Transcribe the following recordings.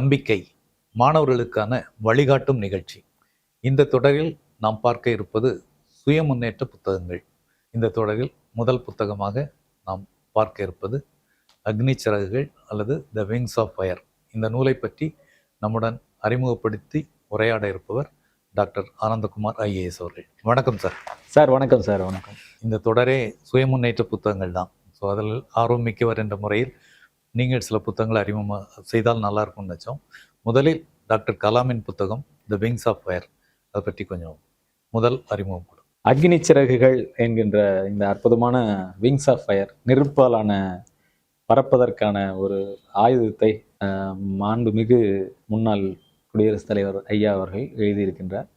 நம்பிக்கை மாணவர்களுக்கான வழிகாட்டும் நிகழ்ச்சி. இந்த தொடரில் நாம் பார்க்க இருப்பது சுய முன்னேற்ற புத்தகங்கள். இந்த தொடரில் முதல் புத்தகமாக நாம் பார்க்க இருப்பது அக்னி சிறகுகள் அல்லது த விங்ஸ் ஆஃப் ஃபயர் இந்த நூலை பற்றி நம்முடன் அறிமுகப்படுத்தி உரையாட இருப்பவர் டாக்டர் ஆனந்தகுமார் ஐஏஎஸ் அவர்கள். வணக்கம் சார். சார் வணக்கம் சார் வணக்கம். இந்த தொடரே சுய முன்னேற்ற புத்தகங்கள் தான். ஸோ அதில் ஆர்வம் மிக்கவர் என்ற முறையில் நீங்கள் சில புத்தகங்களை அறிமுகமாக செய்தால் நல்லா இருக்கும்னு நினச்சோம். முதலில் டாக்டர் கலாமின் புத்தகம் த விங்ஸ் ஆஃப் ஃபயர் அதை பற்றி கொஞ்சம் முதல் அறிமுகம் கொடு. அக்னி சிறகுகள் என்கின்ற இந்த அற்புதமான விங்ஸ் ஆஃப் ஃபயர் நெருப்பாலான பறப்பதற்கான ஒரு ஆயுதத்தை மாண்புமிகு முன்னாள் குடியரசுத் தலைவர் ஐயா அவர்கள் எழுதியிருக்கின்றார்.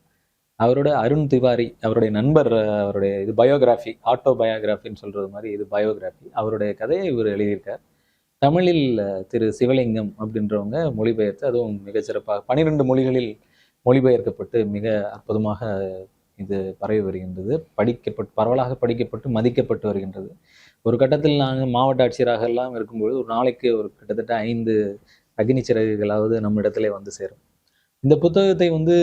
அவரோட அருண் திவாரி அவருடைய நண்பர் அவருடைய இது பயோகிராஃபி ஆட்டோ பயோகிராஃபின்னு சொல்கிறது மாதிரி இது பயோகிராஃபி அவருடைய கதையை இவர் எழுதியிருக்கார். தமிழில் திரு சிவலிங்கம் அப்படின்றவங்க மொழிபெயர்த்து அதுவும் மிகச்சிறப்பாக பனிரெண்டு மொழிகளில் மொழிபெயர்க்கப்பட்டு மிக அற்புதமாக இது பரவி வருகின்றது. படிக்கப்பட்டு பரவலாக படிக்கப்பட்டு மதிக்கப்பட்டு வருகின்றது. ஒரு கட்டத்தில் நாங்கள் மாவட்ட ஆட்சியராக எல்லாம் இருக்கும்பொழுது ஒரு நாளைக்கு ஒரு கிட்டத்தட்ட ஐந்து அக்னி சிறகுகளாவது நம்ம இடத்துல வந்து சேரும். இந்த புத்தகத்தை வந்து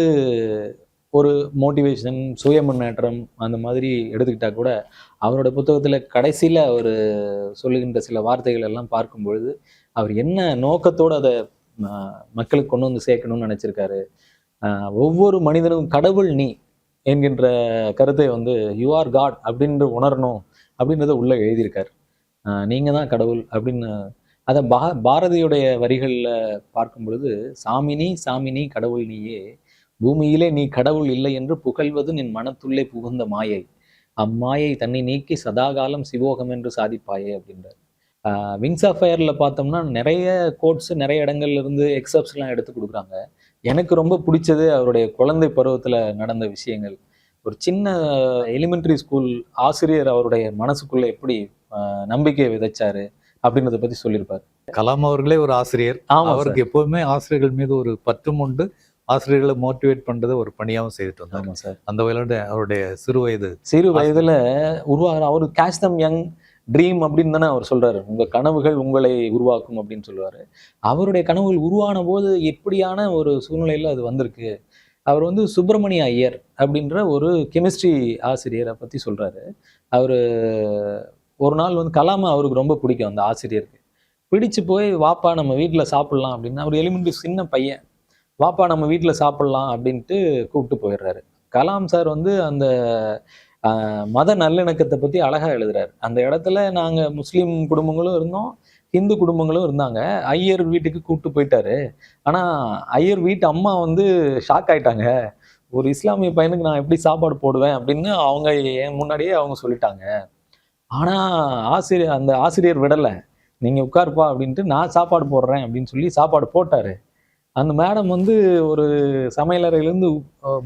ஒரு மோட்டிவேஷன் சுய முன்னேற்றம் அந்த மாதிரி எடுத்துக்கிட்டா கூட அவரோட புத்தகத்தில் கடைசியில் அவர் சொல்லுகின்ற சில வார்த்தைகள் எல்லாம் பார்க்கும் பொழுது அவர் என்ன நோக்கத்தோடு அதை மக்களுக்கு கொண்டு வந்து சேர்க்கணும்னு நினச்சிருக்காரு. ஒவ்வொரு மனிதனும் கடவுள் நீ என்கின்ற கருத்தை வந்து யூ ஆர் காட் அப்படின்ற உணரணும் அப்படின்றத உள்ளே எழுதியிருக்கார். ஆஹ் நீங்க தான் கடவுள் அப்படின்னு அதை பா பாரதியுடைய வரிகளில் பார்க்கும் பொழுது சாமினி சாமினி கடவுள் நீயே பூமியிலே நீ கடவுள் இல்லை என்று புகழ்வது நின் மனத்துள்ளே புகுந்த மாயை. அம்மாயை தன்னை நீக்கி சதாகாலம் சிவோகம் என்று சாதிப்பாயே அப்படின்றார். விங்ஸ் ஆஃப் ஃபயரில் பார்த்தோம்னா நிறைய கோட்ஸ் நிறைய இடங்கள்ல இருந்து எக்ஸப்ஸ்லாம் எடுத்து கொடுக்குறாங்க. எனக்கு ரொம்ப பிடிச்சது அவருடைய குழந்தை பருவத்தில் நடந்த விஷயங்கள். ஒரு சின்ன எலிமெண்ட்ரி ஸ்கூல் ஆசிரியர் அவருடைய மனசுக்குள்ள எப்படி நம்பிக்கையை விதைச்சாரு அப்படின்றத பத்தி சொல்லியிருப்பார். கலாம் அவர்களே ஒரு ஆசிரியர். அவருக்கு எப்போதுமே ஆசிரியர்கள் மீது ஒரு பற்றும் உண்டு. ஆசிரியர்களை மோட்டிவேட் பண்றதை ஒரு பணியாகவும் செய்துட்டு வந்தாங்க சார். அந்த வயலோட அவருடைய சிறு வயது சிறு வயதுல உருவாகிற அவர் கேஷ் தம் யங் ட்ரீம் அப்படின்னு தானே அவர் சொல்றாரு. உங்க கனவுகள் உங்களை உருவாக்கும் அப்படின்னு சொல்லுவாரு அவருடைய கனவுகள் உருவான போது எப்படியான ஒரு சூழ்நிலையில அது வந்திருக்கு? அவர் வந்து சுப்பிரமணிய ஐயர் அப்படின்ற ஒரு கெமிஸ்ட்ரி ஆசிரியரை பத்தி சொல்றாரு. அவர் ஒரு நாள் வந்து கலாமை அவருக்கு ரொம்ப பிடிக்கும் அந்த ஆசிரியருக்கு. பிடிச்சு போய் வாப்பா நம்ம வீட்டில் சாப்பிட்லாம் அப்படின்னு. அவர் எலிமெண்ட்ரி சின்ன பையன். வாப்பா நம்ம வீட்டில் சாப்பிட்லாம் அப்படின்ட்டு கூப்பிட்டு போயிடுறாரு. கலாம் சார் வந்து அந்த மத நல்லிணக்கத்தை பற்றி அழகாக எழுதுறாரு. அந்த இடத்துல நாங்கள் முஸ்லீம் குடும்பங்களும் இருந்தோம் ஹிந்து குடும்பங்களும் இருந்தாங்க. ஐயர் வீட்டுக்கு கூப்பிட்டு போயிட்டாரு. ஆனால் ஐயர் வீட்டு அம்மா வந்து ஷாக் ஆயிட்டாங்க. ஒரு இஸ்லாமிய பையனுக்கு நான் எப்படி சாப்பாடு போடுவேன்? அப்படின்னு அவங்க என் முன்னாடியே அவங்க சொல்லிட்டாங்க. ஆனால் ஆசிரியர் அந்த ஆசிரியர் விடலை. நீங்கள் உட்காருப்பா அப்படின்ட்டு நான் சாப்பாடு போடுறேன் அப்படின்னு சொல்லி சாப்பாடு போட்டாரு. அந்த மேடம் வந்து ஒரு சமையலறையிலேருந்து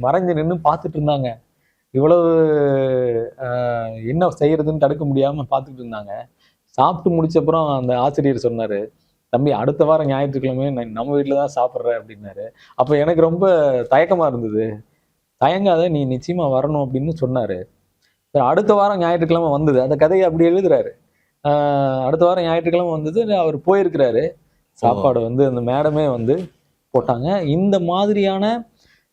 மறைஞ்சு நின்று பார்த்துட்டு இருந்தாங்க. இவ்வளவு என்ன செய்யறதுன்னு தடுக்க முடியாமல் பார்த்துட்டு இருந்தாங்க. சாப்பிட்டு முடிச்சப்புறம் அந்த ஆசிரியர் சொன்னார் தம்பி அடுத்த வாரம் ஞாயிற்றுக்கிழமை நம்ம வீட்டில் தான் சாப்பிட்றேன் அப்படின்னாரு. அப்போ எனக்கு ரொம்ப தயக்கமாக இருந்தது. தயங்காத நீ நிச்சயமா வரணும் அப்படின்னு சொன்னாரு. அடுத்த வாரம் ஞாயிற்றுக்கிழமை வந்தது. அந்த கதையை அப்படி எழுதுறாரு. அடுத்த வாரம் ஞாயிற்றுக்கிழமை வந்தது அவர் போயிருக்கிறாரு. சாப்பாடு வந்து அந்த மேடமே வந்து போட்டாங்க. இந்த மாதிரியான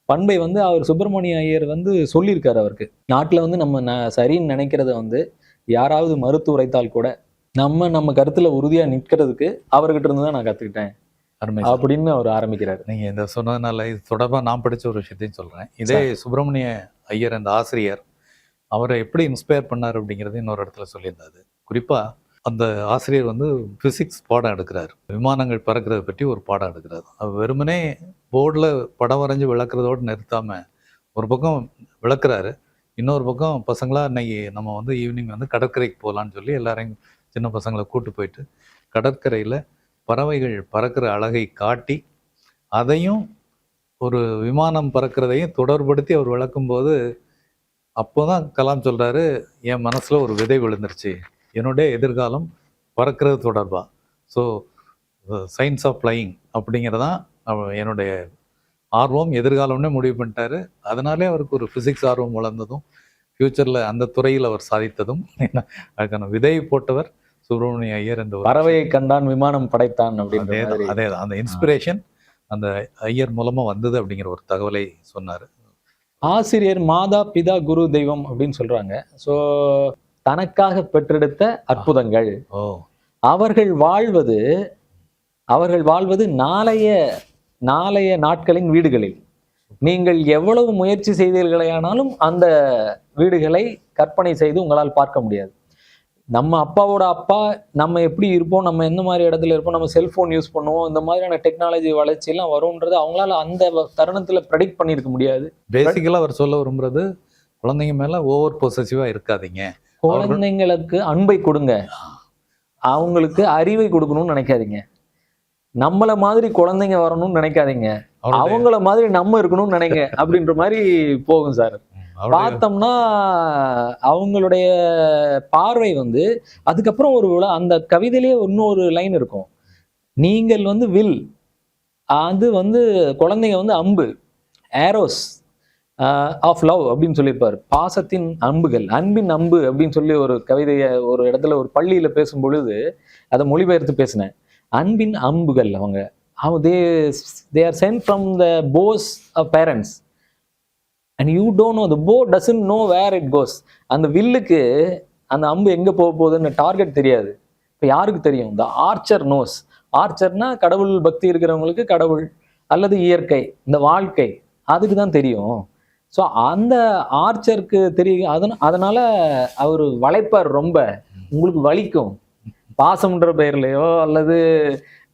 பண்பை வந்து அவர் சுப்பிரமணிய ஐயர் வந்து சொல்லியிருக்காரு அவருக்கு. நாட்டில் வந்து நம்ம ந சரின்னு நினைக்கிறத வந்து யாராவது மறுத்து உரைத்தால் கூட நம்ம நம்ம கருத்துல உறுதியா நிற்கிறதுக்கு அவர்கிட்ட இருந்து தான் நான் சார். அப்படின்னு அவர் ஆரம்பிக்கிறாரு. நீங்க இந்த சொன்னதுனால இது தொடர்பா நான் படிச்ச ஒரு விஷயத்தையும் சொல்றேன். இதே சுப்பிரமணிய ஐயர் அந்த ஆசிரியர் அவரை எப்படி இன்ஸ்பயர் பண்ணார் அப்படிங்கிறது இன்னொரு இடத்துல சொல்லியிருந்தாரு. குறிப்பா அந்த ஆசிரியர் வந்து பிசிக்ஸ் பாடம் எடுக்கிறார். விமானங்கள் பறக்கிறத பற்றி ஒரு பாடம் எடுக்கிறார். அவர் வெறுமனே போர்டில் படம் வரைஞ்சு விளக்குறதோடு நிறுத்தாமல் ஒரு பக்கம் விளக்குறாரு. இன்னொரு பக்கம் பசங்களாக இன்னைக்கு நம்ம வந்து ஈவினிங் வந்து கடற்கரைக்கு போகலான்னு சொல்லி எல்லாரையும் சின்ன பசங்களை கூட்டு போயிட்டு கடற்கரையில் பறவைகள் பறக்கிற அழகை காட்டி அதையும் ஒரு விமானம் பறக்கிறதையும் தொடர்படுத்தி அவர் விளக்கும்போது அப்போ தான் கலாம் சொல்கிறாரு என் மனசில் ஒரு விதை விழுந்துருச்சு. என்னுடைய எதிர்காலம் பறக்கிறது தொடர்பா? ஸோ சயின்ஸ் ஆஃப் ஃப்ளையிங் அப்படிங்கிறதான் என்னுடைய ஆர்வம் எதிர்காலம்னே முடிவு பண்ணிட்டாரு. அதனாலே அவருக்கு ஒரு ஃபிசிக்ஸ் ஆர்வம் வளர்ந்ததும் ஃப்யூச்சரில் அந்த துறையில் அவர் சாதித்ததும் அதுக்கான விதையை போட்டவர் ஸோ சுப்பிரமணிய ஐயர் என்ற பறவையை கண்டான் விமானம் படைத்தான் அப்படின்ற அதேதான், மாதிரி. அதேதான். அந்த இன்ஸ்பிரேஷன் அந்த ஐயர் மூலமா வந்தது அப்படிங்கிற ஒரு தகவலை சொன்னாரு. ஆசிரியர் மாதா பிதா குரு தெய்வம் அப்படின்னு சொல்றாங்க. சோ தனக்காக பெற்றெடுத்த அற்புதங்கள். அவர்கள் வாழ்வது அவர்கள் வாழ்வது நாளைய நாளைய நாட்களின் வீடுகளில். நீங்கள் எவ்வளவு முயற்சி செய்தீர்களேயானாலும் அந்த வீடுகளை கற்பனை செய்து உங்களால் பார்க்க முடியாது. நம்ம அப்பாவோட அப்பா நம்ம எப்படி இருப்போம் நம்ம எந்த மாதிரி இடத்துல இருப்போம் நம்ம செல்போன் யூஸ் பண்ணுவோம் இந்த மாதிரியான டெக்னாலஜி வளர்ச்சியெல்லாம் வரும்ன்றது அவங்களால அந்த தருணத்துல ப்ரெடிக்ட் பண்ணியிருக்க முடியாது. பேசிக்கலா அவர் சொல்ல விரும்புறது குழந்தைங்க மேல ஓவர் பொசசிவா இருக்காதீங்க. குழந்தைங்களுக்கு அன்பை கொடுங்க. அவங்களுக்கு அறிவை கொடுக்கணும்னு நினைக்காதீங்க. நம்மள மாதிரி குழந்தைங்க வரணும்னு நினைக்காதீங்க. அவங்கள மாதிரி நம்ம இருக்கணும்னு நினைங்க. அப்படின்ற மாதிரி போகும் சார். பார்த்தோம்னா அவங்களுடைய பார்வை வந்து அதுக்கப்புறம் ஒரு அந்த கவிதையிலேயே இன்னொரு லைன் இருக்கும். நீங்கள் வந்து வில். அது வந்து குழந்தைங்க வந்து அம்பு. ஏரோஸ் ஆஃப் லவ் அப்படின்னு சொல்லியிருப்பார். பாசத்தின் அம்புகள் அன்பின் அம்பு அப்படின்னு சொல்லி ஒரு கவிதையை ஒரு இடத்துல ஒரு பள்ளியில் பேசும் பொழுது அதை மொழிபெயர்த்து பேசினேன். அன்பின் அம்புகள் அவங்க. They they are sent from the bows of parents and you don't know the bow doesn't know where it goes அந்த வில்லுக்கு அந்த அம்பு எங்கே போக போகுதுன்னு டார்கெட் தெரியாது. இப்போ யாருக்கு தெரியும்? த ஆர்ச்சர் நோஸ் ஆர்ச்சர்னா கடவுள் பக்தி இருக்கிறவங்களுக்கு கடவுள் அல்லது இயற்கை இந்த வாழ்க்கை. அதுக்கு தான் தெரியும். ஸோ அந்த ஆர்ச்சருக்கு தெரியும் அதன் அதனால அவர் வளைப்பார் ரொம்ப. உங்களுக்கு வலிக்கும். பாசம்ன்ற பெயர்லையோ அல்லது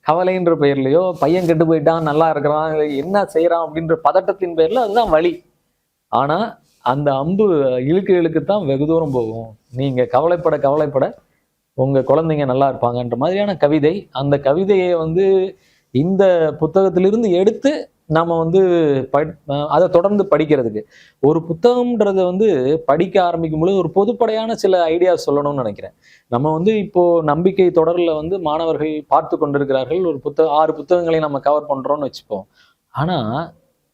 கவலைன்ற பெயர்லையோ பையன் கெட்டு போயிட்டான் நல்லா இருக்கிறான் என்ன செய்கிறான் அப்படின்ற பதட்டத்தின் பெயரில் அதுதான் வலி. ஆனால் அந்த அம்பு இழுக்கு இழுக்கு தான் வெகு தூரம் போகும். நீங்கள் கவலைப்பட கவலைப்பட உங்கள் குழந்தைங்க நல்லா இருப்பாங்கன்ற மாதிரியான கவிதை அந்த கவிதையை வந்து இந்த புத்தகத்திலிருந்து எடுத்து நம்ம வந்து படி அதை தொடர்ந்து படிக்கிறதுக்கு. ஒரு புத்தகம்ன்றதை வந்து படிக்க ஆரம்பிக்கும் பொழுது ஒரு பொதுப்படையான சில ஐடியாஸ் சொல்லணும்னு நினைக்கிறேன். நம்ம வந்து இப்போ நம்பிக்கை தொடரில் வந்து மாணவர்கள் பார்த்து கொண்டிருக்கிறார்கள். ஒரு புத்தக ஆறு புத்தகங்களை நம்ம கவர் பண்ணுறோம்னு வச்சுப்போம். ஆனால்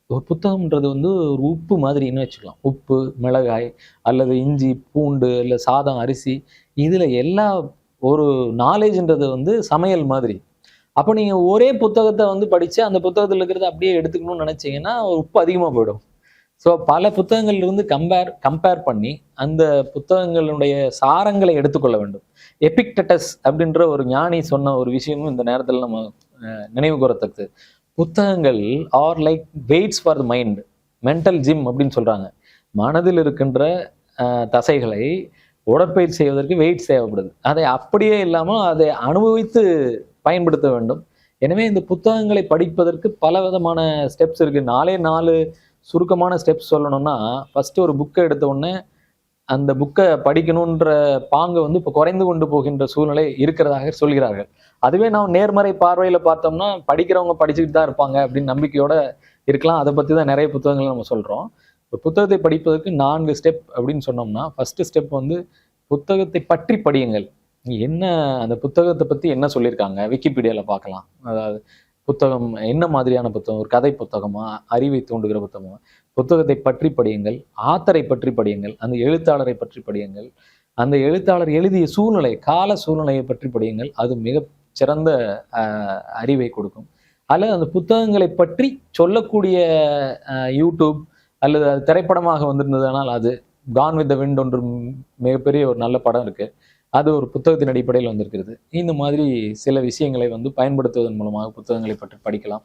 ஒரு புத்தகம்ன்றது வந்து ஒரு உப்பு மாதிரின்னு வச்சுக்கலாம். உப்பு மிளகாய் அல்லது இஞ்சி பூண்டு இல்லை சாதம் அரிசி. இதில் எல்லா ஒரு நாலேஜ்ன்றது வந்து சமையல் மாதிரி. அப்போ நீங்கள் ஒரே புத்தகத்தை வந்து படித்து அந்த புத்தகத்தில் இருக்கிறத அப்படியே எடுத்துக்கணும்னு நினச்சிங்கன்னா உப்பு அதிகமாக போயிடும். ஸோ பல புத்தகங்கள்லேருந்து கம்பேர் கம்பேர் பண்ணி அந்த புத்தகங்களுடைய சாரங்களை எடுத்துக்கொள்ள வேண்டும். எபிக்டட்டஸ் அப்படின்ற ஒரு ஞானி சொன்ன ஒரு விஷயமும் இந்த நேரத்தில் நம்ம நினைவு கூறத்தக்கது. புத்தகங்கள் are like weights for the mind mental gym அப்படின்னு சொல்கிறாங்க மனதில் இருக்கின்ற தசைகளை உடற்பயிற்சி செய்வதற்கு வெயிட் தேவைப்படுது. அதை அப்படியே இல்லாமல் அதை அனுபவித்து பயன்படுத்த வேண்டும். எனவே இந்த புத்தகங்களை படிப்பதற்கு பல விதமான ஸ்டெப்ஸ் இருக்குது நாலே நாலு சுருக்கமான ஸ்டெப்ஸ் சொல்லணும்னா ஃபஸ்ட்டு ஒரு புக்கை எடுத்த உடனே அந்த புக்கை படிக்கணுன்ற பாங்கு வந்து இப்போ குறைந்து கொண்டு போகின்ற சூழ்நிலை இருக்கிறதாக சொல்கிறார்கள். அதுவே நாம் நேர்மறை பார்வையில் பார்த்தோம்னா படிக்கிறவங்க படிச்சுக்கிட்டு தான் இருப்பாங்க அப்படின்னு நம்பிக்கையோட இருக்கலாம். அதை பற்றி தான் நிறைய புத்தகங்கள் நம்ம சொல்கிறோம் ஒரு புத்தகத்தை படிப்பதற்கு நான்கு ஸ்டெப் அப்படின்னு சொன்னோம்னா ஃபஸ்ட்டு ஸ்டெப் வந்து புத்தகத்தை பற்றி படியுங்கள். என்ன அந்த புத்தகத்தை பத்தி என்ன சொல்லியிருக்காங்க? விக்கிபீடியால பார்க்கலாம். அதாவது புத்தகம் என்ன மாதிரியான புத்தகம்? ஒரு கதை புத்தகமா? அறிவை தூண்டுகிற புத்தகமா? புத்தகத்தை பற்றி படியுங்கள் ஆத்தரை பற்றி படியுங்கள் அந்த எழுத்தாளரை பற்றி படியுங்கள் அந்த எழுத்தாளர் எழுதிய சூழ்நிலை கால சூழ்நிலையை பற்றி படியுங்கள் அது மிக சிறந்த அறிவை கொடுக்கும். அல்லது அந்த புத்தகங்களை பற்றி சொல்லக்கூடிய யூடியூப் அல்லது அது திரைப்படமாக வந்திருந்ததுனால் அது கான் வித் த விண்ட் ஒன்று மிகப்பெரிய ஒரு நல்ல படம் இருக்கு. அது ஒரு புத்தகத்தின் அடிப்படையில் வந்திருக்கிறது. இந்த மாதிரி சில விஷயங்களை வந்து பயன்படுத்துவதன் மூலமாக புத்தகங்களை பற்றி படிக்கலாம்.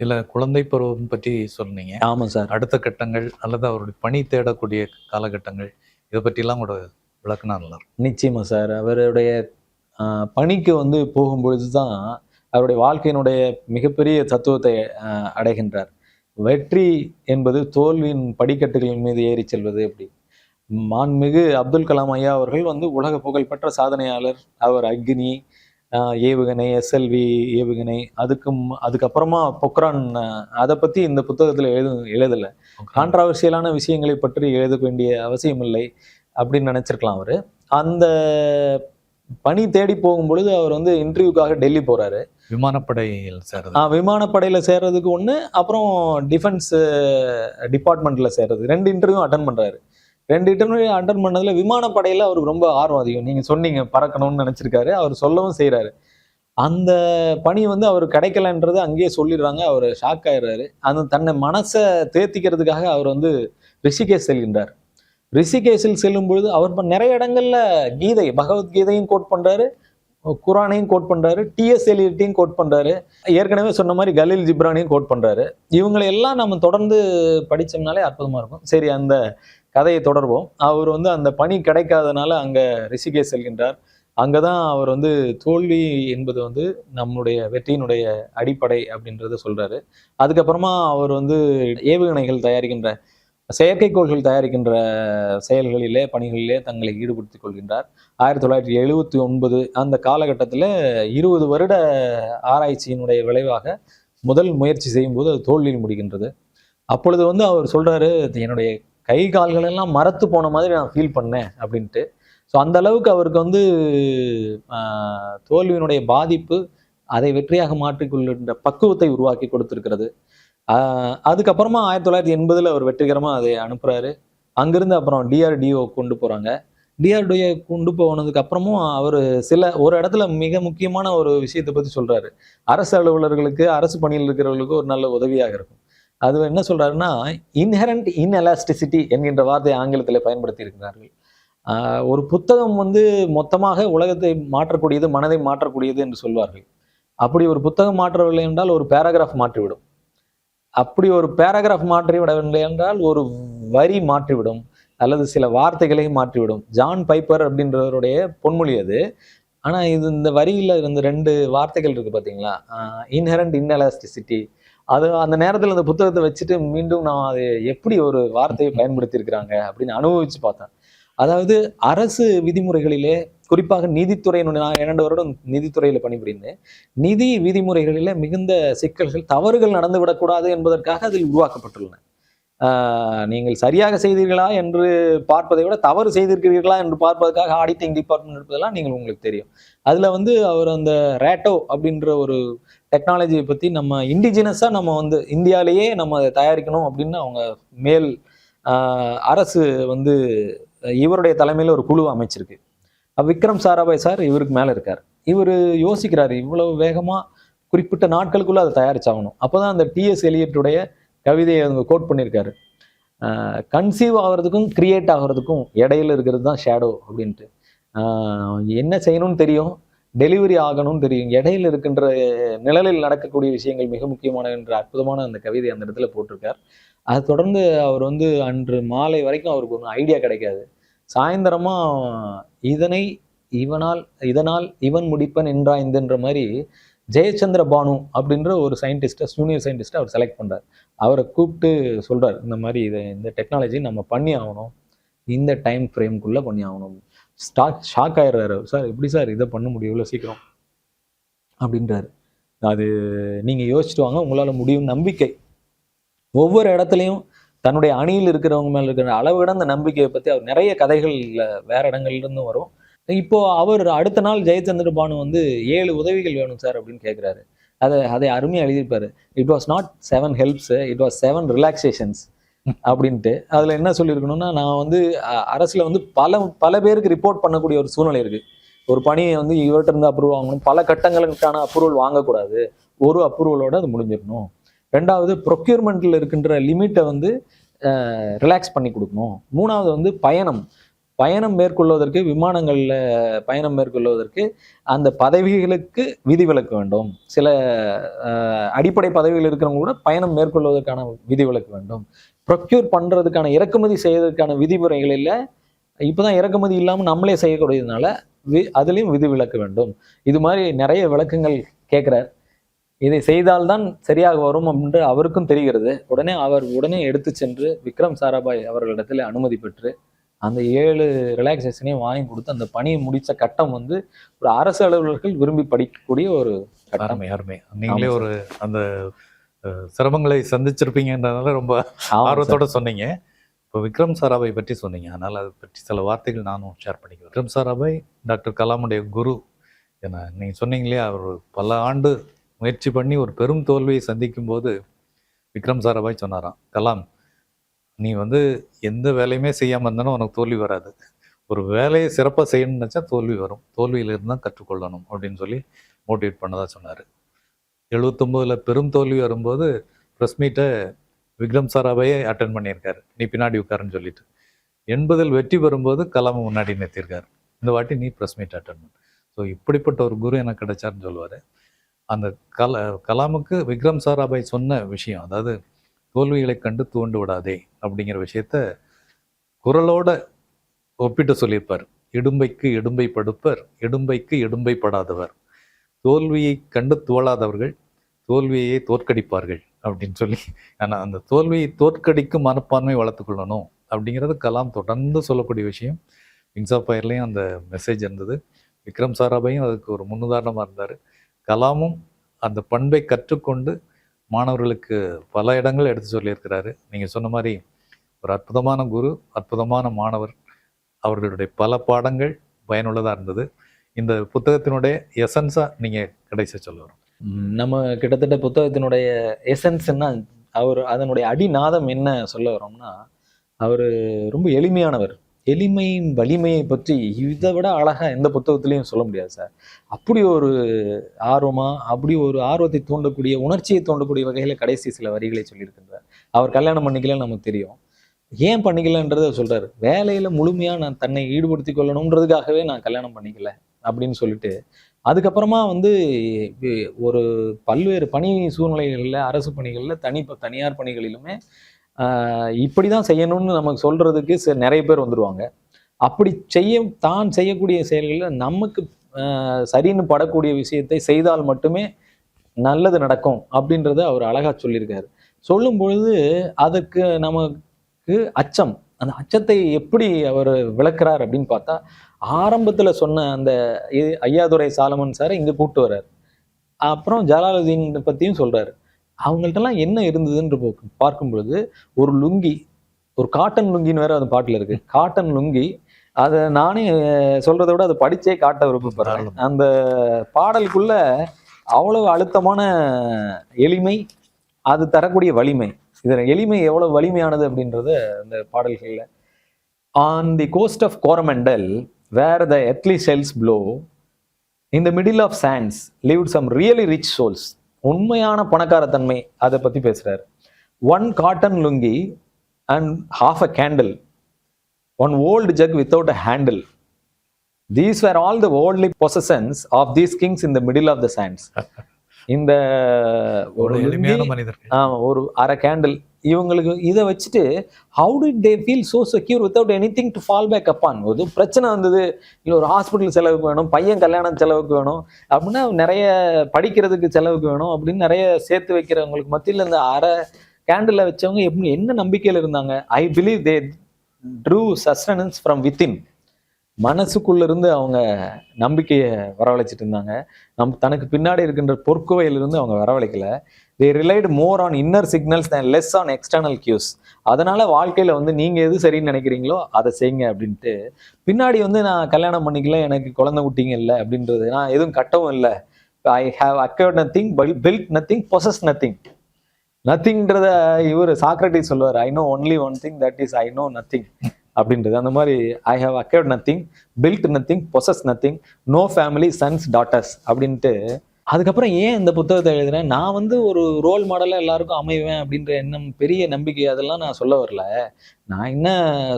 இல்ல குழந்தை பருவம் பற்றி சொன்னீங்க. ஆமாம் சார். அடுத்த கட்டங்கள் அல்லது அவருடைய பணி தேடக்கூடிய காலகட்டங்கள் இதை பற்றிலாம் கூட விளக்குனா நல்லா இருக்கும் நிச்சயமா சார். அவருடைய பணிக்கு வந்து போகும்பொழுது தான் அவருடைய வாழ்க்கையினுடைய மிகப்பெரிய தத்துவத்தை அடைகின்றார். வெற்றி என்பது தோல்வியின் படிக்கட்டுகளின் மீது ஏறி செல்வது எப்படி? மாண்புமிகு அப்துல் கலாம் ஐயா அவர்கள் வந்து உலக புகழ்பெற்ற சாதனையாளர். அவர் அக்னி ஏவுகணை எஸ்எல்வி ஏவுகணை அதுக்கும் அதுக்கப்புறமா பொக்ரான் அதை பத்தி இந்த புத்தகத்துல எழுது எழுதல. கான்ட்ராவர்சியலான விஷயங்களை பற்றி எழுத வேண்டிய அவசியம் இல்லை அப்படின்னு நினைச்சிருக்கலாம் அவரு. அந்த பணி தேடி போகும் பொழுது அவர் வந்து இன்டர்வியூக்காக டெல்லி போறாரு. விமானப்படையில் சேர்றது. விமானப்படையில சேர்றதுக்கு ஒண்ணு அப்புறம் டிஃபென்ஸ் டிபார்ட்மெண்ட்ல சேர்றது. ரெண்டு இன்டர்வியூ அட்டன் பண்றாரு. ரெண்டு இன்டர்வியூ அட்டன் பண்ணதில் விமானப்படையில் அவருக்கு ரொம்ப ஆர்வம் அதிகம். நீங்கள் சொன்னீங்க பறக்கணும்னு நினச்சிருக்காரு. அவர் சொல்லவும் செய்கிறாரு அந்த பணி வந்து அவர் கிடைக்கலன்றது அங்கேயே சொல்லிடுறாங்க. அவர் ஷாக் ஆயிடுறாரு. அந்த தன்னை மனசை தேத்திக்கிறதுக்காக அவர் வந்து ரிஷிகேஷ் செல்கின்றார். ரிஷிகேஷில் செல்லும் பொழுது அவர் நிறைய இடங்கள்ல கீதை பகவத்கீதையும் கோட் பண்றாரு. குரானையும் கோட் பண்றாரு. டிஎஸ் எலியட்டையும் கோட் பண்றாரு. ஏற்கனவே சொன்ன மாதிரி கலீல் ஜிப்ரானையும் கோட் பண்றாரு. இவங்களை எல்லாம் நம்ம தொடர்ந்து படிச்சோம்னாலே அற்புதமா இருக்கும். சரி அந்த கதையை தொடர்வோம். அவர் வந்து அந்த பணி கிடைக்காதனால அங்கே ரிஷிகேஷ் செல்கின்றார். அங்கதான் அவர் வந்து தோல்வி என்பது வந்து நம்முடைய வெற்றியினுடைய அடிப்படை அப்படின்றத சொல்கிறாரு அதுக்கப்புறமா அவர் வந்து ஏவுகணைகள் தயாரிக்கின்ற செயற்கைக்கோள்கள் தயாரிக்கின்ற செயல்களிலே பணிகளிலே தங்களை ஈடுபடுத்திக் கொள்கின்றார். ஆயிரத்தி தொள்ளாயிரத்தி எழுபத்தி ஒன்பது அந்த காலகட்டத்தில் இருபது வருட ஆராய்ச்சியினுடைய விளைவாக முதல் முயற்சி செய்யும்போது அது தோல்வியில் முடிகின்றது. அப்பொழுது வந்து அவர் சொல்கிறாரு என்னுடைய கை கால்கள் எல்லாம் மரத்து போன மாதிரி நான் ஃபீல் பண்ணேன் அப்படின்ட்டு. ஸோ அந்த அளவுக்கு அவருக்கு வந்து ஆஹ், தோல்வியினுடைய பாதிப்பு அதை வெற்றியாக மாற்றிக்கொள்கின்ற பக்குவத்தை உருவாக்கி கொடுத்திருக்கிறது. ஆஹ், அதுக்கப்புறமா ஆயிரத்தி தொள்ளாயிரத்தி எண்பதுல அவர் வெற்றிகரமாக அதை அனுப்புறாரு. அங்கிருந்து அப்புறம் டிஆர்டிஓ கொண்டு போறாங்க. டிஆர்டிஓ கொண்டு போனதுக்கு அப்புறமும் அவர் சில ஒரு இடத்துல மிக முக்கியமான ஒரு விஷயத்தை பத்தி சொல்றாரு. அரசு அலுவலர்களுக்கு அரசு பணியில் இருக்கிறவர்களுக்கு ஒரு நல்ல உதவியாக இருக்கும். அது என்ன சொல்கிறாருன்னா இன்ஹெரண்ட் இன்எலாஸ்டிசிட்டி என்கின்ற வார்த்தையை ஆங்கிலத்தில் பயன்படுத்தி இருக்கிறார்கள் ஒரு புத்தகம் வந்து மொத்தமாக உலகத்தை மாற்றக்கூடியது மனதை மாற்றக்கூடியது என்று சொல்வார்கள். அப்படி ஒரு புத்தகம் மாற்றவில்லை என்றால் ஒரு பேராகிராஃப் மாற்றிவிடும். அப்படி ஒரு பேராகிராஃப் மாற்றிவிடவில்லை என்றால் ஒரு வரி மாற்றிவிடும். அல்லது சில வார்த்தைகளை மாற்றிவிடும். ஜான் பைப்பர் அப்படின்றவருடைய பொன்மொழி அது. ஆனால் இது இந்த வரியில் இருந்த ரெண்டு வார்த்தைகள் இருக்குது பார்த்தீங்களா இன்ஹெரண்ட் இன்எலாஸ்டிசிட்டி அது அந்த நேரத்தில் அந்த புத்தகத்தை வச்சுட்டு மீண்டும் நான் அதை எப்படி ஒரு வார்த்தையை பயன்படுத்தியிருக்கிறாங்க அப்படின்னு அனுபவிச்சு பார்த்தேன். அதாவது அரசு விதிமுறைகளிலே குறிப்பாக நீதித்துறையினுடைய நான் இரண்டு வருடம் நீதித்துறையில் பணிபுரிந்தேன். நிதி விதிமுறைகளில் மிகுந்த சிக்கல்கள் தவறுகள் நடந்து விடக்கூடாது என்பதற்காக அதில் உருவாக்கப்பட்டுள்ளன. ஆஹ் நீங்கள் சரியாக செய்தீர்களா என்று பார்ப்பதை விட தவறு செய்திருக்கிறீர்களா என்று பார்ப்பதற்காக ஆடிட்டிங் டிபார்ட்மெண்ட் இருப்பதெல்லாம் நீங்கள் உங்களுக்கு தெரியும். அதில் வந்து அவர் அந்த ரேட்டோ அப்படின்ற ஒரு டெக்னாலஜியை பற்றி நம்ம இண்டிஜினஸாக நம்ம வந்து இந்தியாலேயே நம்ம அதை தயாரிக்கணும் அப்படின்னு அவங்க மேல் அரசு வந்து இவருடைய தலைமையில் ஒரு குழு அமைச்சிருக்கு. விக்ரம் சாராபாய் சார் இவருக்கு மேலே இருக்கார். இவர் யோசிக்கிறாரு இவ்வளவு வேகமாக குறிப்பிட்ட நாட்களுக்குள்ளே அதை தயாரிச்சாகணும். அப்பதான் அந்த டிஎஸ் எலியட்டுடைய கவிதையை அவங்க கோட் பண்ணியிருக்காரு. கன்சீவ் ஆகிறதுக்கும் கிரியேட் ஆகிறதுக்கும் இடையில இருக்கிறது தான் ஷேடோ அப்படின்ட்டு. என்ன செய்யணும்னு தெரியும்? டெலிவரி ஆகணும்னு தெரியும். இடையில இருக்கின்ற நிழலில் நடக்கக்கூடிய விஷயங்கள் மிக முக்கியமான என்ற அற்புதமான அந்த கவிதை அந்த இடத்துல போட்டிருக்கார். அதை தொடர்ந்து அவர் வந்து அன்று மாலை வரைக்கும் அவருக்கு ஒன்றும் ஐடியா கிடைக்காது. சாயந்தரமா இதனை இவனால் இதனால் இவன் முடிப்பன் என்றாய்ந்துன்ற மாதிரி ஜெயச்சந்திர பானு அப்படின்ற ஒரு சயின்டிஸ்ட்டை ஜூனியர் சயின்டிஸ்ட்டை அவர் செலக்ட் பண்ணுறார் அவரை கூப்பிட்டு சொல்கிறார் இந்த மாதிரி இதை இந்த டெக்னாலஜி நம்ம பண்ணி ஆகணும் இந்த டைம் ஃப்ரேம்குள்ளே பண்ணி ஆகணும் ஸ்டாக் ஷாக் ஆயிடுறாரு. சார் எப்படி சார் இதை பண்ண முடியும் சீக்கிரம்? அப்படின்றாரு. அது நீங்கள் யோசிச்சுட்டு வாங்க. உங்களால் முடியும். நம்பிக்கை. ஒவ்வொரு இடத்துலையும் தன்னுடைய அணியில் இருக்கிறவங்க மேலே இருக்கிற அளவு கடந்த நம்பிக்கையை பற்றி அவர் நிறைய கதைகள் வேற இடங்கள்லேருந்து வரும். இப்போ அவர் அடுத்த நாள் ஜெயச்சந்திர பானு வந்து ஏழு உதவிகள் வேணும் சார் அப்படின்னு கேட்குறாரு அதை அதை அருமையாக எழுதியிருப்பாரு. It was not seven helps it was seven relaxations அப்படின்ட்டு. அதுல என்ன சொல்லியிருக்கணும்னா நான் வந்து அரசில் அரசுல வந்து பல பல பேருக்கு ரிப்போர்ட் பண்ணக்கூடிய ஒரு சூழ்நிலை இருக்கு. ஒரு பணியை வந்து இவர்கிட்ட இருந்து அப்ரூவல் வாங்கணும். பல கட்டங்களுக்கான அப்ரூவல் வாங்கக்கூடாது. ஒரு அப்ரூவலோட அது முடிஞ்சிடணும். ரெண்டாவது ப்ரொக்யூர்மெண்ட்டில் இருக்கின்ற லிமிட்டை வந்து ரிலாக்ஸ் பண்ணி கொடுக்கணும். மூணாவது வந்து பயணம். பயணம் மேற்கொள்வதற்கு விமானங்களில் பயணம் மேற்கொள்வதற்கு அந்த பதவிகளுக்கு விதிவிலக்கு வேண்டும். சில அடிப்படை பதவிகள் இருக்கிறவங்க கூட பயணம் மேற்கொள்வதற்கான விதிவிலக்கு வேண்டும். ப்ரொக்யூர் பண்றதுக்கான இறக்குமதி செய்வதற்கான விதிமுறைகள் இல்லை. இப்போதான் இறக்குமதி இல்லாமல் நம்மளே செய்யக்கூடியதுனால வி அதுலேயும் விதிவிலக்கு வேண்டும். இது மாதிரி நிறைய விளக்கங்கள் கேட்குறார் இதை செய்தால்தான் சரியாக வரும் என்று அவருக்கும் தெரிகிறது. உடனே அவர் உடனே எடுத்து சென்று விக்ரம் சாராபாய் அவர்களிடத்தில் அனுமதி பெற்று அந்த ஏழு ரிலாக்ஸேஷனையும் வாங்கி கொடுத்து அந்த பணியை முடிச்ச கட்டம் வந்து ஒரு அரசு அலுவலர்கள் விரும்பி படிக்கக்கூடிய ஒரு கட்டம். அருமை நீங்களே ஒரு அந்த சிரமங்களை சந்திச்சிருப்பீங்கன்றதுனால ரொம்ப ஆர்வத்தோட சொன்னீங்க. இப்போ விக்ரம் சாராபாய் பற்றி சொன்னீங்க. அதனால் அதை பற்றி சில வார்த்தைகள் நானும் ஷேர் பண்ணிக்கிறேன். விக்ரம் சாராபாய் டாக்டர் கலாமுடைய குரு என்ன நீங்கள் சொன்னீங்க இல்லையா? அவர் பல ஆண்டு முயற்சி பண்ணி ஒரு பெரும் தோல்வியை சந்திக்கும் போது விக்ரம் சாராபாய் சொன்னாராம் கலாம் நீ வந்து எந்த வேலையுமே செய்யாமல் இருந்தாலும் உனக்கு தோல்வி வராது. ஒரு வேலையை சிறப்பாக செய்யணும்னு நினச்சா தோல்வி வரும். தோல்வியிலிருந்து தான் கற்றுக்கொள்ளணும். அப்படின்னு சொல்லி மோட்டிவேட் பண்ணதா சொன்னார். எழுபத்தொம்போதில் பெரும் தோல்வி வரும்போது ப்ரெஸ் மீட்டை விக்ரம் சாராபாயே அட்டன் பண்ணியிருக்காரு. நீ பின்னாடி உட்காருன்னு சொல்லிட்டு. எண்பதில் வெற்றி பெறும்போது கலாமை முன்னாடி நிறுத்தியிருக்காரு. இந்த வாட்டி நீ ப்ரெஸ் மீட் அட்டன் பண்ணு. ஸோ இப்படிப்பட்ட ஒரு குரு எனக்கு கிடைச்சாருன்னு சொல்லுவார். அந்த கல கலாமுக்கு விக்ரம் சாராபாய் சொன்ன விஷயம் அதாவது தோல்விகளை கண்டு தூண்டு விடாதே அப்படிங்கிற விஷயத்த குரலோட ஒப்பிட்டு சொல்லியிருப்பார். இடும்பைக்கு இடும்பை படுப்பர் இடும்பைக்கு இடும்பை படாதவர். தோல்வியை கண்டு துவளாதவர்கள் தோல்வியை தோற்கடிப்பார்கள் அப்படின்னு சொல்லி ஆனால் அந்த தோல்வியை தோற்கடிக்கும் மனப்பான்மை வளர்த்துக்கொள்ளணும் அப்படிங்கிறது கலாம் தொடர்ந்து சொல்லக்கூடிய விஷயம். விங்ஸ் ஆஃப் ஃபயர்லேயும் அந்த மெசேஜ் இருந்தது. விக்ரம் சாராபாயும் அதுக்கு ஒரு முன்னுதாரணமாக இருந்தார். கலாமும் அந்த பண்பை கற்றுக்கொண்டு மாணவர்களுக்கு பல இடங்கள் எடுத்து சொல்லியிருக்கிறாரு. நீங்கள் சொன்ன மாதிரி ஒரு அற்புதமான குரு அற்புதமான மாணவர் அவர்களுடைய பல பாடங்கள் பயனுள்ளதாக இருந்தது. இந்த புத்தகத்தினுடைய எசன்ஸாக நீங்கள் கடைசி சொல்ல வரும். நம்ம கிட்டத்தட்ட புத்தகத்தினுடைய எசன்ஸ் என்ன அவர் அதனுடைய அடிநாதம் என்ன சொல்ல வரோம்னா அவர் ரொம்ப எளிமையானவர். எளிமையின் வலிமையை பற்றி இதை விட அழகாக எந்த புத்தகத்துலையும் சொல்ல முடியாது சார். அப்படி ஒரு ஆர்வமாக அப்படி ஒரு ஆர்வத்தை தூண்டக்கூடிய உணர்ச்சியை தூண்டக்கூடிய வகையில் கடைசி சில வரிகளை சொல்லியிருக்கின்றார். அவர் கல்யாணம் பண்ணிக்கலன்னு நமக்கு தெரியும். ஏன் பண்ணிக்கலன்றத சொல்கிறார் வேலையில் முழுமையாக நான் தன்னை ஈடுபடுத்திக் கொள்ளணுன்றதுக்காகவே நான் கல்யாணம் பண்ணிக்கல. அப்படின்னு சொல்லிட்டு அதுக்கப்புறமா வந்து ஒரு பல்வேறு பணி சூழ்நிலைகளில் அரசு பணிகளில் தனி தனியார் பணிகளிலுமே ஆஹ் இப்படிதான் செய்யணும்னு நமக்கு சொல்றதுக்கு நிறைய பேர் வந்துருவாங்க. அப்படி செய்ய தான் செய்யக்கூடிய செயல்களில் நமக்கு சரின்னு படக்கூடிய விஷயத்தை செய்தால் மட்டுமே நல்லது நடக்கும் அப்படின்றத அவர் அழகா சொல்லியிருக்காரு. சொல்லும் பொழுது அதுக்கு நமக்கு அச்சம். அந்த அச்சத்தை எப்படி அவர் விளக்குறார் அப்படின்னு பார்த்தா ஆரம்பத்துல சொன்ன அந்த ஐயாதுரை சாலமன் சாரை இங்க கூப்பிட்டு வர்றாரு. அப்புறம் ஜலாலுதீன் பத்தியும் சொல்றாரு. அவங்கள்ட்டலாம் என்ன இருந்ததுன்ற பார்க்கும் பொழுது ஒரு லுங்கி ஒரு காட்டன் லுங்கின்னு வேற அந்த பாட்டுல இருக்கு. காட்டன் லுங்கி அதை நானே சொல்றதை விட அதை படிச்சே காட்ட விருப்பப்படுறேன். அந்த பாடலுக்குள்ள அவ்வளவு அழுத்தமான எளிமை அது தரக்கூடிய வலிமை. இதுல எளிமை எவ்வளவு வலிமையானது அப்படின்றத அந்த பாடல்கள்ல. On the coast of Coromandel the earthly cells blow in the middle of sands lived some really rich souls உண்மையான பணக்காரத்தன்மை அதை பத்தி பேசுறாரு. One cotton lungi and half a candle one old jug without a handle these were all the worldly possessions of these kings in the middle of the sands இந்த ஒரு ஒரு அரை candle இவங்களுக்கு இதை வச்சுட்டு how did they feel so secure without any thing to fall back upon ஒரு பிரச்சனை வந்தது. இல்லை ஒரு ஹாஸ்பிட்டல் செலவுக்கு வேணும் பையன் கல்யாணம் செலவுக்கு வேணும் அப்படின்னா நிறைய படிக்கிறதுக்கு செலவுக்கு வேணும் அப்படின்னு நிறைய சேர்த்து வைக்கிறவங்களுக்கு மத்தியில் இந்த அரை கேண்டில் வச்சவங்க எப்படி என்ன நம்பிக்கையில் இருந்தாங்க? I believe they drew sustenance from within மனசுக்குள்ளேருந்து அவங்க நம்பிக்கையை வரவழைச்சிட்டு இருந்தாங்க. நம் தனக்கு பின்னாடி இருக்கின்ற பொற்குவையிலிருந்து அவங்க வரவழைக்கல. They relied more on inner signals than less on external cues அதனால் வாழ்க்கையில் வந்து நீங்கள் எது சரின்னு நினைக்கிறீங்களோ அதை செய்யுங்க அப்படின்ட்டு. பின்னாடி வந்து நான் கல்யாணம் பண்ணிக்கல எனக்கு குழந்தை குட்டிங்க இல்லை அப்படின்றது நான் எதுவும் கட்டவும் இல்லை. I have acquired nothing built nothing possess nothing நத்திங்கிறத இவர் சாக்ரட்டிஸ் சொல்லுவார். I know only one thing that is I know nothing அப்படின்றது. அந்த மாதிரி I have acquired nothing built nothing possess nothing no family sons daughters அப்படின்ட்டு அதுக்கப்புறம் ஏன் இந்த புத்தகத்தை எழுதுனேன் நான் வந்து ஒரு ரோல் மாடலாக எல்லாருக்கும் அமைவேன் அப்படின்ற எண்ணம் பெரிய நம்பிக்கை அதெல்லாம் நான் சொல்ல வரல. நான் என்ன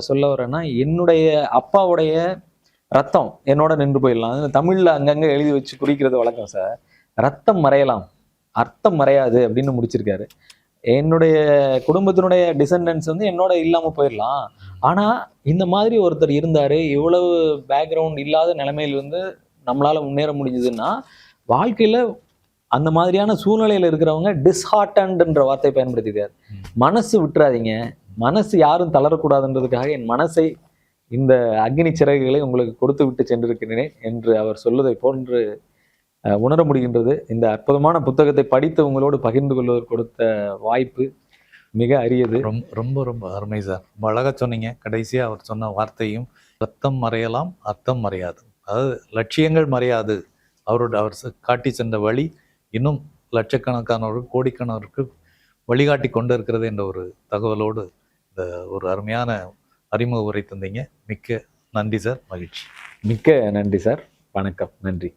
சொல்ல வரேன்னா என்னுடைய அப்பாவுடைய ரத்தம் என்னோட நின்று போயிடலாம். தமிழில் அங்கங்கே எழுதி வச்சு குறிக்கிறது வழக்கம் சார் ரத்தம் மறையலாம். அர்த்தம் மறையாது அப்படின்னு முடிச்சிருக்காரு. என்னுடைய குடும்பத்தினுடைய டிசெண்டன்ஸ் வந்து என்னோட இல்லாம போயிடலாம். ஆனா இந்த மாதிரி ஒருத்தர் இருந்தாரு இவ்வளவு பேக்ரவுண்ட் இல்லாத நிலைமையில வந்து நம்மளால முன்னேற முடிஞ்சதுன்னா வாழ்க்கையில அந்த மாதிரியான சூழ்நிலையில இருக்கிறவங்க டிஸ்ஹார்டன்ட்ன்ற வார்த்தை பயன்படுத்திருக்காரு ம். மனசு விட்டுறாதீங்க. மனசு யாரும் தளரக்கூடாதுன்றதுக்காக என் மனசை இந்த அக்னி சிறகுகளை உங்களுக்கு கொடுத்து விட்டு சென்றிருக்கிறேன் என்று அவர் சொல்வதை போன்று உணர முடிகின்றது. இந்த அற்புதமான புத்தகத்தை படித்து உங்களோடு பகிர்ந்து கொள்வதற்கு கொடுத்த வாய்ப்பு மிக அரியது. ரொம்ப ரொம்ப ரொம்ப அருமை சார். ரொம்ப அழகாக சொன்னீங்க. கடைசியாக அவர் சொன்ன வார்த்தையும் ரத்தம் மறையலாம் அர்த்தம் மறையாது. அதாவது லட்சியங்கள் மறையாது. அவரோட அவர் காட்டி சென்ற வழி இன்னும் லட்சக்கணக்கானவர்கள் கோடிக்கணவருக்கு வழிகாட்டி கொண்டு இருக்கிறது என்ற ஒரு தகவலோடு இந்த ஒரு அருமையான அறிமுக உரை தந்தீங்க. மிக்க நன்றி சார். மகிழ்ச்சி. மிக்க நன்றி சார். வணக்கம். நன்றி.